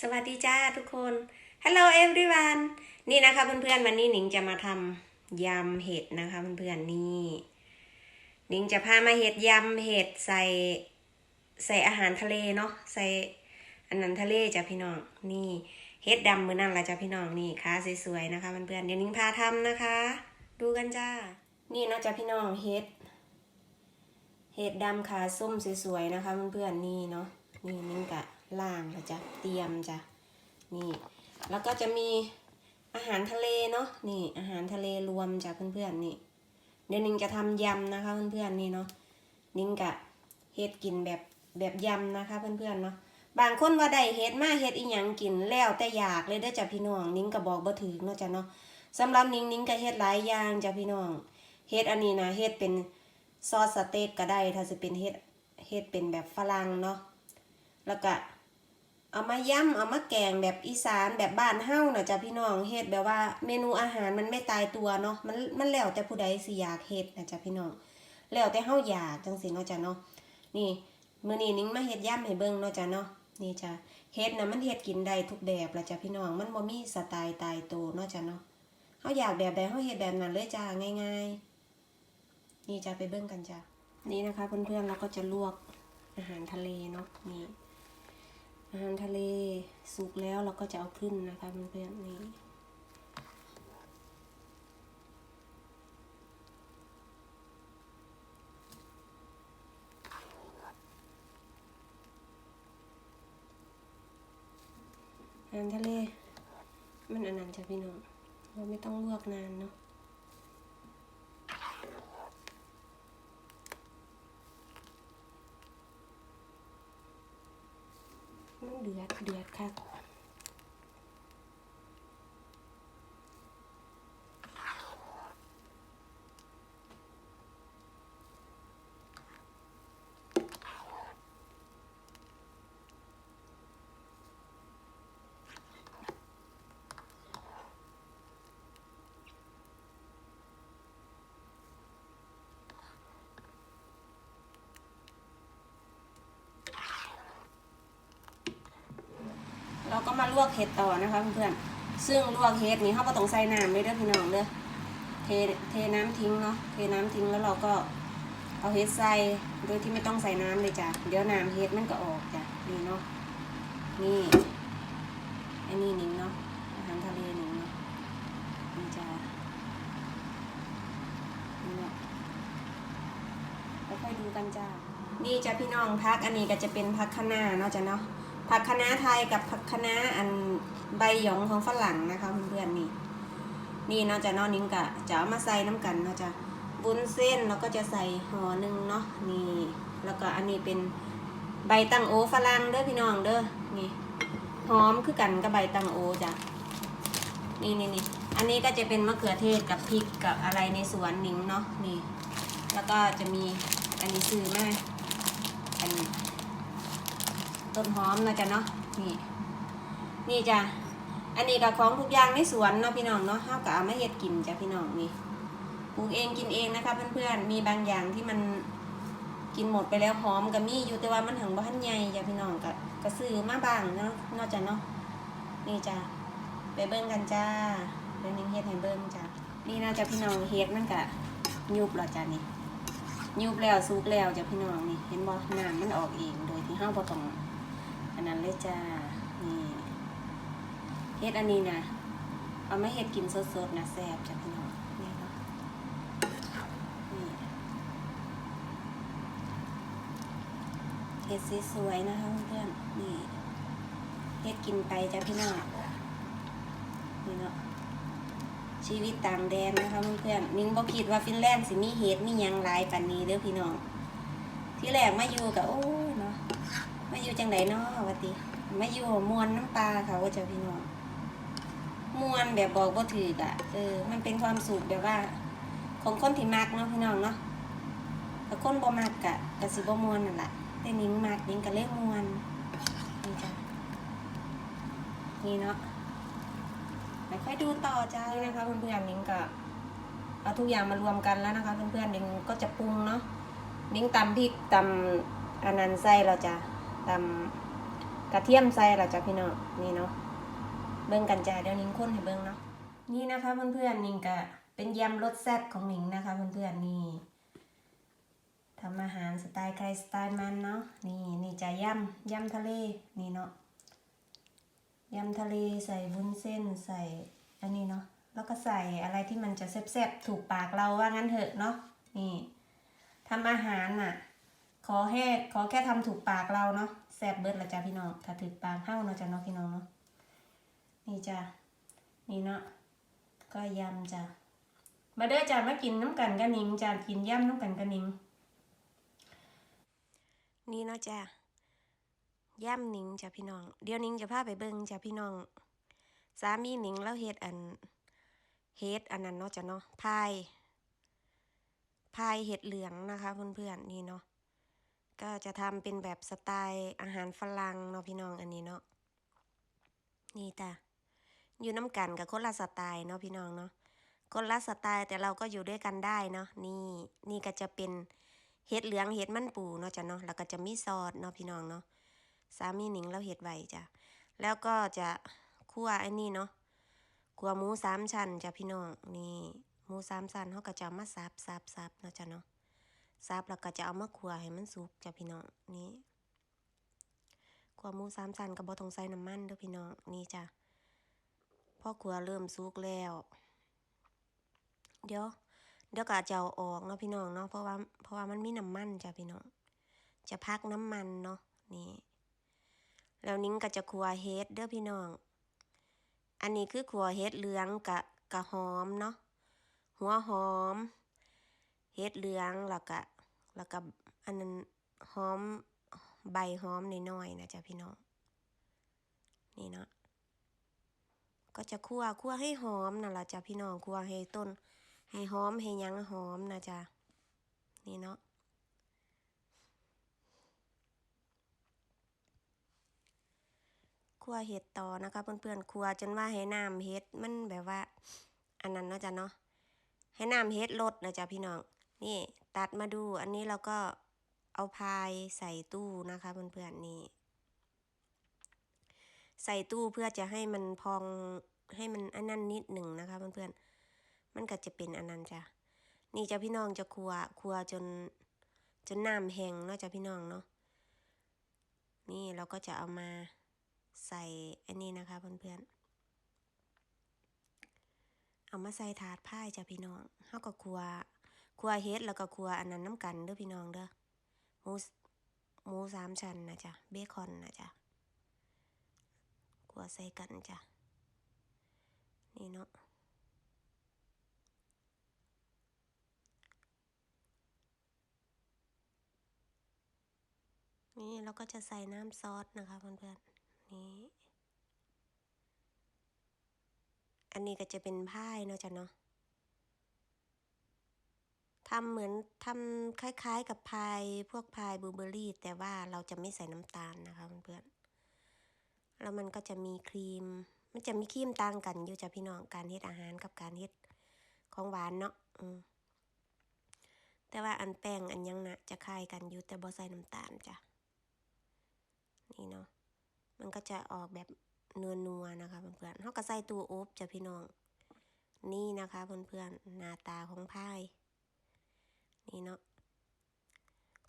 สวัสดีจ้าทุกคน Hello everyone นี่นะคะเพื่อนๆวันนี้หนิงจะมาทำยำเห็ดนะคะเพื่อนๆนี่หนิงจะพามาเห็ดยำเห็ดใส่ใส่อาหารทะเลเนาะใส่อันนั้นทะเลจ้ะพี่น้องนี่เห็ดดำมือนั่นละจ้ะพี่น้องนี่ขาสวยๆนะคะเพื่อนๆเดี๋ยวหนิงพาทำนะคะ ดูกันจ้า นี่นะจ้ะพี่น้องเห็ดเห็ดดำขาส้มสวยๆนะคะเพื่อนๆนี่เนาะนี่นิ่งกะ ล่างนะจ๊ะเตรียมจ้ะนี่ แล้วก็จะมีอาหารทะเลเนาะนี่ อาหารทะเลรวมจ้ะเพื่อนๆนี่ เดี๋ยวนิงจะทำยำนะคะเพื่อนๆนี่เนาะนิงกะเห็ดกินแบบแบบยำนะคะเพื่อนๆเนาะบางคนว่าได้เห็ดมาเห็ดอีหยังกินแล้วแต่อยากเลยเด้อจ้ะพี่น้องนิงก็บอกบ่ถึงเนาะจ้ะเนาะสำหรับนิ่งนิงก็เฮ็ดหลายอย่างจ้ะพี่น้องเฮ็ดอันนี้นะเฮ็ดเป็นซอสสเต็กก็ได้ ถ้าจะเป็นเฮ็ดเฮ็ดเป็นแบบฝรั่งเนาะแล้วก็ เอามาย่ำเอามาแกงแบบอีสานแบบบ้านเฮาน่ะจ้ะพี่น้องเฮ็ดแบบว่าเมนูอาหารมันไม่ตายตัวเนาะมันมันแล้วแต่ผู้ใดสิอยากเฮ็ดนะจ้ะพี่น้องแล้วแต่เฮาอยากจังซี่เนาะจ้ะเนาะนี่มื้อนี้นิ้งมาเฮ็ดย่ำให้เบิ่งเนาะจ้ะเนาะนี่จ้ะเฮ็ดนะมันเฮ็ดกินได้ทุกแบบละจ้ะพี่น้องมันบ่มีสไตล์ตายตัวเนาะจ้ะเนาะเฮาอยากแบบใดเฮาเฮ็ดแบบนั้นเลยจ้าง่ายๆ นี่จะไปเบิ้งกันจ้ะนี่นะคะเพื่อนๆเราก็จะลวกอาหารทะเลเนาะนี่ อาหารทะเลสุกแล้วเราก็จะเอาขึ้นนะคะเพื่อนๆนี่อาหารทะเล มันอันนั้นจ้ะพี่น้องเราไม่ต้องลวกนานเนาะ เดือดเดือดค่ะ มาลวกเห็ดต่อนะคะเพื่อนๆซึ่งลวกเห็ดนี้เขาก็ต้องใส่น้ำเลยเด้อพี่น้องเด้อเทเทน้ำทิ้งเนาะเทน้ำทิ้งแล้วเราก็เอาเห็ดใส่โดยที่ไม่ต้องใส่น้ำเลยจ้ะเดี๋ยวน้ำเห็ดมันก็ออกจ้ะนี่เนาะนี่อันนี้นิ่งเนาะอาหารทะเลนิ่งเนาะนี่จ้ะนี่เนาะค่อยดูกันจ้านี่จ้ะพี่น้องพักอันนี้ก็จะเป็นพักคะน้าเนาะจ้ะเนาะ ผักคะน้าไทยกับผักคะน้าอันใบหยองของฝรั่งนะคะเพื่อนๆนี่ นี่เนาะจะเนอนิ้งกะจะเอามาใส่น้ำกันเนาะจะบุ้นเส้นแล้วก็จะใส่ห่อหนึ่งเนาะนี่ แล้วก็อันนี้เป็นใบตังโอฝรั่งเด้อพี่น้องเด้อนี่หอมคือกันกับใบตังโอจ้ะนี่นี่นี่อันนี้ก็จะเป็นมะเขือเทศกับพริกกับอะไรในสวนนิ้งเนาะนี่ แล้วก็จะมีอันนี้ซื้อมาอันนี้ ต้นหอมนะจ๊ะเนาะนี่นี่จ้ะอันนี้ก็ของทุกอย่างในสวนเนาะพี่น้องเนาะเฮาก็เอามาเฮ็ดกินจ้ะพี่น้องนี่ปลูกเองกินเองนะคะเพื่อนๆมีบางอย่างที่มันกินหมดไปแล้วหอมก็มีอยู่แต่ว่ามันถึงบ่ทันใหญ่จ้ะพี่น้องก็ก็ซื้อมาบ้างเนาะนอกจากเนาะนี่จ้ะไปเบิ่งกันจ้าเดี๋ยวนิ้งเฮ็ดให้เบิ่งจ้ะนี่นะจ้ะพี่น้องเฮ็ดมันก็ยุบแล้วจ้ะนี่ยุบแล้วซุกแล้วจ้ะพี่น้องนี่เห็นบ่น้ำมันออกเองโดยที่เฮาวบ่ต้อง นนั้นเลยจ้า นี่เฮ็ดอันนี้นะ เอามาเฮ็ดกินสดๆนะแซ่บจ้ะพี่น้องนี่เนาะนี่เฮ็ดสวยๆนะคะเพื่อนนี่เฮ็ดกินไปจ้ะพี่น้องนี่เนาะชีวิตต่างแดนนะคะเพื่อนๆ นิ้งบ่คิดว่าฟินแลนด์สิมีเฮ็ดมียังหลายปานนี้เด้อพี่น้อง ที่แรกมาอยู่กับโอ้ มาอยู่จังไดเนาะวะติมาอยู่มวนน้ำปลาเขาเจ้าพี่น้องมวนแบบบอกบ่ถูกอะเออ มันเป็นความสุขแบบว่า ของคนที่มักเนาะพี่น้องเนาะแต่คนบ่มักกะก็สิบ่มวนนั่นแหละแต่นิ้งมักนิ้งก็เลยมวนนี่จ้ะนี่เนาะไปค่อยดูต่อจ้านี่นะคะเพื่อนๆนิ้งก็เอาทุกอย่างมารวมกันแล้วนะคะเพื่อนๆนิ้งก็จะปรุงเนาะนิ้งตำพริกตำอันนั้นใส่เราจะ ตำกระเทียมใส่ละจ้ะพี่น้องนี่เนาะเบิ่งกันจ้ะเดี๋ยวนิ้งค้นให้เบิ่งเนาะนี่นะคะเพื่อนๆนิ้งก็เป็นยำรสแซ่บของนิ้งนะคะเพื่อนๆนี่ทำอาหารสไตล์ใครสไตล์มันเนาะนี่นี่จะยำยำทะเลนี่เนาะยำทะเลใส่วุ้นเส้นใส่อันนี้เนาะแล้วก็ใส่อะไรที่มันจะแซ่บๆถูกปากเราว่างั้นเถอะเนาะนี่ทำอาหารน่ะ ขอแค่ขอแค่ทำถูกปากเราเนาะแซ่บเบิดละจ้ะพี่น้องถ้าถูกปากเฮ้าเนาะจ้ะเนาะพี่น้องเนาะนี่จ้ะนี่เนาะก็ยำจ้ะมาเด้อจ้ะมากินน้ำกันกันนิงจ้ะกินยำน้ำกันกันนิงนี่เนาะจ้ะย่ำนิงจ้ะพี่น้อง เดี๋ยวนิงจะพาไปเบิ่งจ้ะพี่น้อง สามีนิงแล้วเฮ็ดอันเฮ็ดอันนั้นเนาะจ้ะเนาะพายพายเห็ดเหลืองนะคะเพื่อนๆนี่เนาะ ก็จะทำเป็นแบบสไตล์อาหารฝรั่งเนาะพี่น้องอันนี้เนาะนี่จ้ะอยู่น้ำกันกับคนละสไตล์เนาะพี่น้องเนาะคนละสไตล์แต่เราก็อยู่ด้วยกันได้เนาะนี่นี่ก็จะเป็นเห็ดเหลืองเห็ดมันปูเนาะจ้ะเนาะแล้วก็จะมีซอสเนาะพี่น้องเนาะสามีหนิงเราเห็ดไว้จ้ะแล้วก็จะคั่วไอ้นี่เนาะคั่วหมูสามชั้นจ้ะพี่น้องนี่หมูสามชั้นเขาก็จะมาสับสับสับเนาะจ้ะเนาะ ซับแล้วก็จะเอามาคั่วให้มันสุกจ้ะพี่น้องนี่คั่วหมูสามสันกับบ่ต้องใส่น้ำมันเด้อพี่น้องนี่จ้ะพอคั่วเริ่มสุกแล้ว เดี๋ยวเดี๋ยวก็จะเอาออกเนาะพี่น้องเนาะเพราะว่าเพราะว่ามันมีน้ำมันจ้ะพี่น้องจะพักน้ำมันเนาะนี่ แล้วนิ้งก็จะคั่วเฮ็ดเด้อพี่น้อง อันนี้คือคั่วเฮ็ดเหลืองกะกะหอมเนาะหัวหอมเฮ็ดเหลืองแล้วก็ แล้วก็อันนั้นหอมใบหอมน้อยๆนะจ๊ะพี่น้อง นี่เนาะก็จะคั่วคั่วให้หอมนั่นล่ะจ้ะพี่น้องคั่วให้ต้น ให้หอมให้ยังหอมนะจ๊ะนี่เนาะคั่วเห็ดต่อนะคะเพื่อนๆคั่วจนว่าให้น้ำเห็ดมันแบบว่า อันนั้นเนาะจ้ะเนาะให้น้ำเห็ดลดนะจ๊ะพี่น้อง นี่ตัดมาดูอันนี้เราก็เอาพายใส่ตู้นะคะเพื่อนๆนี่ ใส่ตู้เพื่อจะให้มันพองให้มันอันนั้นนิดหนึ่งนะคะเพื่อนๆมันก็จะเป็นอันนั้นจ้ะนี่จะพี่น้องจะครัวครัวจนจนน้ำแห้งเนาะจ้ะพี่น้องเนาะนี่เราก็จะเอามาใส่อันนี้นะคะเพื่อนๆเอามาใส่ถาดพาจ้ะพี่น้องเฮาก็ครัว ครัวเฮ็ดแล้วก็ครัวอันนั้นน้ำกันเด้อพี่น้องเด้อหมูหมูสามชั้นนะจ๊ะเบคอนนะจ๊ะครัวใส่กันจ้ะนี่เนาะนี่เราก็จะใส่น้ำซอสนะคะเพื่อนๆนี่อันนี้ก็จะเป็นพายเนาะจ้ะเนาะ ทำเหมือนทำคล้ายๆ กับพายพวกพายบลูเบอร์รี่ แต่ว่าเราจะไม่ใส่น้ำตาลนะคะเพื่อนๆแล้วมันก็จะมีครีม มันจะมีครีมต่างกันอยู่จ้ะพี่น้องการเฮ็ดอาหารกับการเฮ็ดของหวานเนาะอืมแต่ว่าอันแป้งอันยังนะจะคล้ายกันอยู่แต่บ่ใส่น้ำตาลจ้ะนี่เนาะมันก็จะออกแบบเนื้อนัวนะคะเพื่อนๆเขาก็ใส่ตู้อบจ้ะพี่น้อง นี่นะคะเพื่อนๆหน้าตาของพาย นี่เนาะ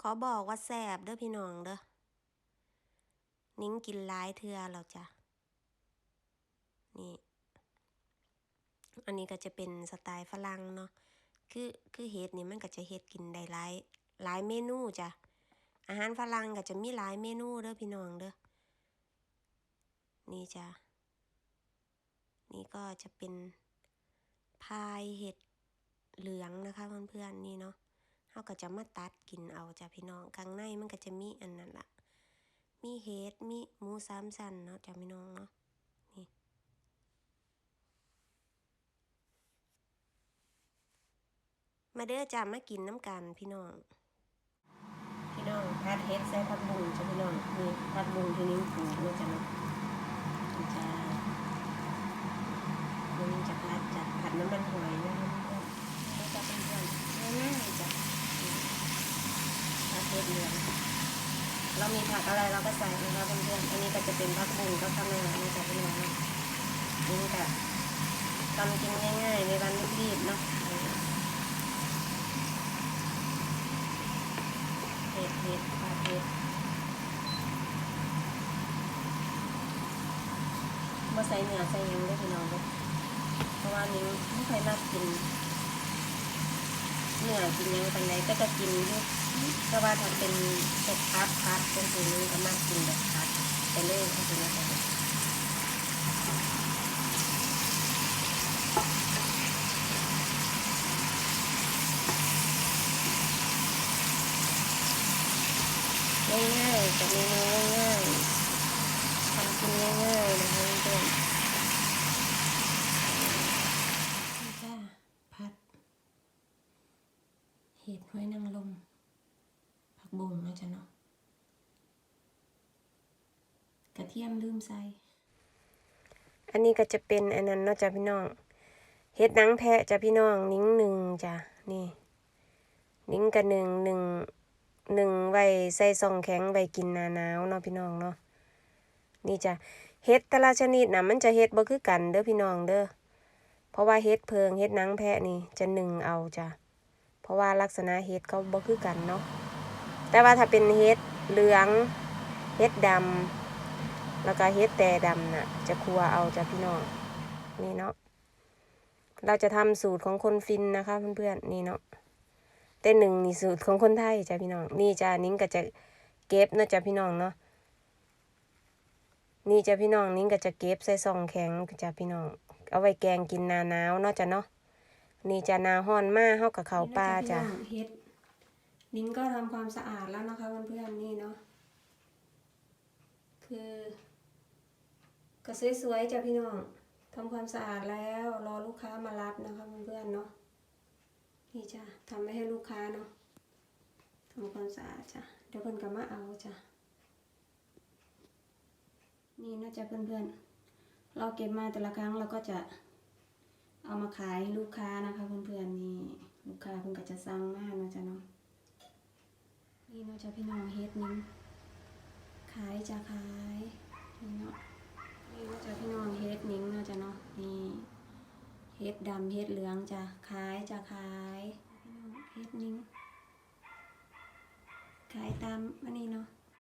ขอบอกว่าแซ่บเด้อพี่น้องเด้อนิ้งกินหลายเทือแล้วจ้ะนี่ อันนี้ก็จะเป็นสไตล์ฝรั่งเนาะคือคือเฮ็ดนี่มันก็จะเฮ็ดกินได้หลายหลายเมนูจ้ะอาหารฝรั่งก็จะมีหลายเมนูเด้อพี่น้องเด้อนี่จ้ะนี่ก็จะเป็นพายเห็ดเหลืองนะคะเพื่อนๆนี่เนาะ เขาก็จะมาตัดกินเอาจ้ะพี่น้องข้างในมันก็จะมีอันนั้นละมีเห็ดมีหมูสามสันเนาะจ้ะพี่น้องเนาะนี่มาเด้อจ้ะมากินน้ำกันพี่น้อง พี่น้องพัดเห็ดใส่ผักบุ้งจ้ะพี่น้องนี่ผักบุ้งที่นิ้วปลูกเนาะจ้ะเนาะจ้ะนี่จะพัดจ้ะผัดน้ำมันหอยนะคะเพื่อนๆแล้วจะเป็นเพื่อนง่ายๆจ้ะ ประเภทเรืองเรามีผักอะไรเราก็ใส่นะคะเพื่อนๆอันนี้ก็จะเป็นผักบุ้งก็ทำง่ายๆนะคะพี่น้องเนาะนี่แบบทำกินง่ายๆในวันรีบๆเนาะเห็ดเห็ดปลาเห็ดมาใส่เนื้อใส่ยังได้พี่น้องเด้อเพราะว่านิ้งไม่ค่อยมักกิน เนื้อกินยังปันใดแต่ก็กินอยู่แต่ว่าถ้าเป็นเป็ดพัดพัดเป็นสีนี้ก็มักกินแบบพัดไปเลยก็คือนะคะง่ายๆกับเมนูง่ายๆทำกินง่ายๆนะคะเพื่อนๆนี่จ้าพัด เห็ดห้อยนางรมผักบุ้งเนาะจ้ะเนาะกระ เทียมลืมใส่ อันนี้ก็จะเป็นอันนั้นเนาะจ้ะพี่น้องเห็ดหนังแพะจ้ะพี่น้องนิ้งหนึ่งจ้ะนี่ นิ้งกับหนึ่งหนึ่งหนึ่งไว้ใส่ซองแข็งไว้กินนาหนาวเนาะพี่น้องเนาะนี่จ้ะเห็ดแต่ละชนิดนะมันจะเห็ดบ่คือกันเด้อพี่น้องเด้อเพราะว่าเห็ดเพิงเห็ดหนังแพะนี่จะหนึ่งเอาจ้ะเพราะว่าลักษณะเห็ดเขาบ่คือกันเนาะแต่ว่าถ้าเป็นเห็ดเหลืองเห็ดดำ แล้วก็เห็ดแต่ดำน่ะ จะครัวเอาจ้ะพี่น้องนี่เนาะเราจะทำสูตรของคนฟินนะคะเพื่อนๆนี่เนาะแต่หนึ่งนี่สูตรของคนไทยจ้ะพี่น้อง นี่จ้ะนิ้งก็จะเก็บนาะจ้ะพี่น้องเนาะนี่จ้ะพี่น้องนิ้งก็จะเก็บใส่ซองแข็งจ้ะพี่น้อง เอาไว้แกงกินนาหนาวเนาะจ้ะเนาะนี่จะนาฮ้อนมาเฮากับเขาปลาจ้ะเฮ็ดนิ้งก็ทำความสะอาดแล้วนะคะเพื่อนๆนี่เนาะคือ ก็สวยๆจ้ะพี่น้องทำความสะอาดแล้วรอลูกค้ามารับนะคะเพื่อนๆเนาะนี่จ้ะทำไว้ให้ลูกค้าเนาะทำความสะอาดจ้ะเดี๋ยวเพิ่อนก็มาเอาจ้ะนี่นะจ๊ะเพื่อนๆ เราเก็บมาแต่ละครั้งเราก็จะเอามาขายลูกค้านะคะเพื่อนๆนี่ลูกค้าเพิ่นก็จะสั่งมากนะจ๊ะเนาะนี่เนาะจ๊ะพี่น้องเฮ็ดนี้ขายจะขายนี่เนาะ นี่ก็จะพี่น้องเฮ็ดนิ้งน่าจะเนาะนี่เฮ็ดดำเฮ็ดเหลืองจ้ะขายจะขายพี่น้องเฮ็ดนิ้งขายตามอันนี้เนาะ